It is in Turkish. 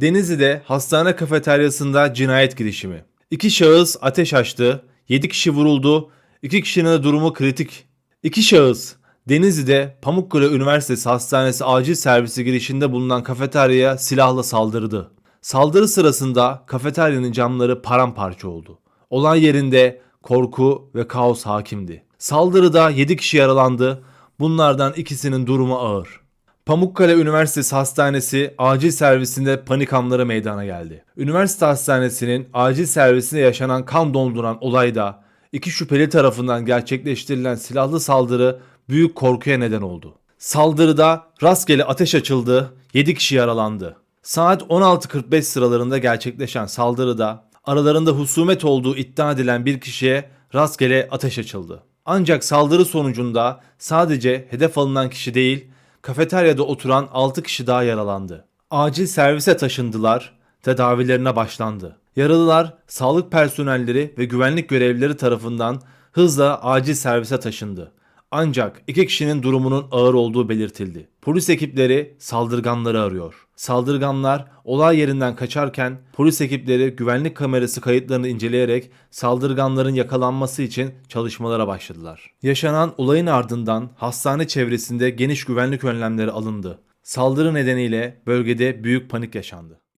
Denizli'de hastane kafeteryasında cinayet girişimi. İki şahıs ateş açtı, 7 kişi vuruldu, 2 kişinin de durumu kritik. İki şahıs Denizli'de Pamukkale Üniversitesi Hastanesi acil servisi girişinde bulunan kafeteryaya silahla saldırdı. Saldırı sırasında kafeteryanın camları paramparça oldu. Olay yerinde korku ve kaos hakimdi. Saldırıda 7 kişi yaralandı. Bunlardan ikisinin durumu ağır. Pamukkale Üniversitesi Hastanesi acil servisinde panik anları meydana geldi. Üniversite hastanesinin acil servisinde yaşanan kan donduran olayda iki şüpheli tarafından gerçekleştirilen silahlı saldırı büyük korkuya neden oldu. Saldırıda rastgele ateş açıldı, 7 kişi yaralandı. Saat 16.45 sıralarında gerçekleşen saldırıda aralarında husumet olduğu iddia edilen bir kişiye rastgele ateş açıldı. Ancak saldırı sonucunda sadece hedef alınan kişi değil, kafeteryada oturan 6 kişi daha yaralandı. Acil servise taşındılar, tedavilerine başlandı. Yaralılar sağlık personelleri ve güvenlik görevlileri tarafından hızla acil servise taşındı. Ancak iki kişinin durumunun ağır olduğu belirtildi. Polis ekipleri saldırganları arıyor. Saldırganlar olay yerinden kaçarken polis ekipleri güvenlik kamerası kayıtlarını inceleyerek saldırganların yakalanması için çalışmalara başladılar. Yaşanan olayın ardından hastane çevresinde geniş güvenlik önlemleri alındı. Saldırı nedeniyle bölgede büyük panik yaşandı.